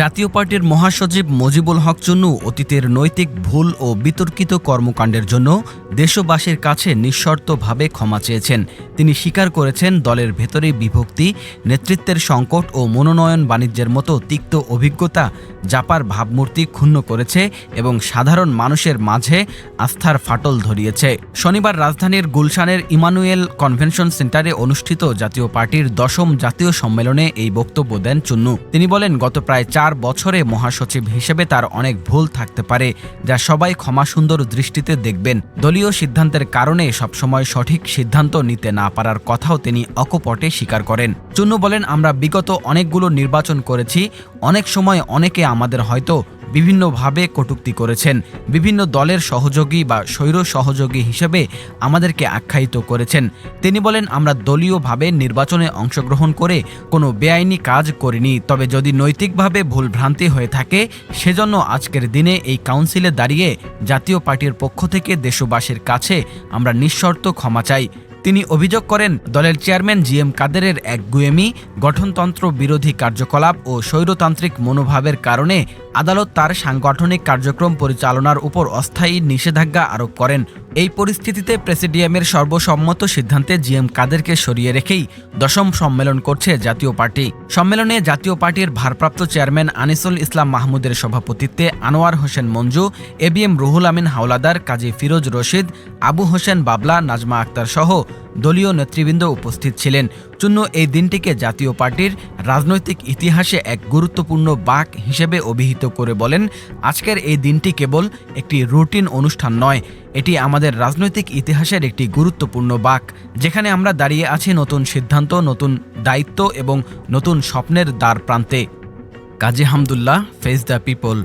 জাতীয় পার্টির মহাসচিব মজিবুল হক চুন্নু অতীতের নৈতিক ভুল ও বিতর্কিত কর্মকাণ্ডের জন্য দেশবাসীর কাছে নিঃশর্তভাবে ক্ষমা চেয়েছেন। তিনি স্বীকার করেছেন দলের ভেতরে বিভক্তি, নেতৃত্বের সংকট ও মনোনয়ন বাণিজ্যের মতো তিক্ত অভিজ্ঞতা জাপার ভাবমূর্তি ক্ষুণ্ণ করেছে এবং সাধারণ মানুষের মাঝে আস্থার ফাটল ধরিয়েছে। শনিবার রাজধানীর গুলশানের ইমানুয়েল কনভেনশন সেন্টারে অনুষ্ঠিত জাতীয় পার্টির দশম জাতীয় সম্মেলনে এই বক্তব্য দেন চুন্নু। তিনি বলেন, গত প্রায় চার বছরে মহাসচিব হিসেবে তার অনেক ভুল থাকতে পারে, যা সবাই ক্ষমা সুন্দর দৃষ্টিতে দেখবেন। দলীয় সিদ্ধান্তের কারণে সবসময় সঠিক সিদ্ধান্ত নিতে না পারার কথাও তিনি অকপটে স্বীকার করেন। চুন্নু বলেন, আমরা বিগত অনেকগুলো নির্বাচন করেছি, অনেক সময় অনেকে আমাদের হয়তো বিভিন্নভাবে কটূক্তি করেছেন। বিভিন্ন দলের সহযোগী বা স্বৈর সহযোগী হিসেবে আমাদেরকে আখ্যায়িত করেছেন। তিনি বলেন, আমরা দলীয়ভাবে নির্বাচনে অংশগ্রহণ করে কোনো বেআইনি কাজ করিনি। তবে যদি নৈতিকভাবে ভুল ভ্রান্তি হয়ে থাকে, সেজন্য আজকের দিনে এই কাউন্সিলে দাঁড়িয়ে জাতীয় পার্টির পক্ষ থেকে দেশবাসীর কাছে আমরা নিঃশর্ত ক্ষমা চাই। তিনি অভিযোগ করেন, দলের চেয়ারম্যান জি এম কাদেরের এক গুয়েমি গঠনতন্ত্র বিরোধী কার্যকলাপ ও স্বৈরতান্ত্রিক মনোভাবের কারণে আদালত তার সাংগঠনিক কার্যক্রম পরিচালনার উপর অস্থায়ী নিষেধাজ্ঞা আরোপ করেন। এই পরিস্থিতিতে প্রেসিডিয়ামের সর্বসম্মত সিদ্ধান্তে জিএম কাদেরকে সরিয়ে রেখেই দশম সম্মেলন করছে জাতীয় পার্টি। সম্মেলনে জাতীয় পার্টির ভারপ্রাপ্ত চেয়ারম্যান আনিসুল ইসলাম মাহমুদের সভাপতিত্বে Anwar Hossain Manju, A B M Ruhul Amin Howlader Kazi Firoz Rashid, Abu Hossain Babla, Nazma Akter সহ দলীয় নেতৃবৃন্দ উপস্থিত ছিলেন। চূন্য এই দিনটিকে জাতীয় পার্টির রাজনৈতিক ইতিহাসে এক গুরুত্বপূর্ণ বাক হিসেবে অভিহিত করে বলেন, আজকের এই দিনটি কেবল একটি রুটিন অনুষ্ঠান নয়, এটি আমাদের রাজনৈতিক ইতিহাসের একটি গুরুত্বপূর্ণ বাক, যেখানে আমরা দাঁড়িয়ে আছি নতুন সিদ্ধান্ত, নতুন দায়িত্ব এবং নতুন স্বপ্নের দ্বার প্রান্তে Kazi Hamdullah face the people.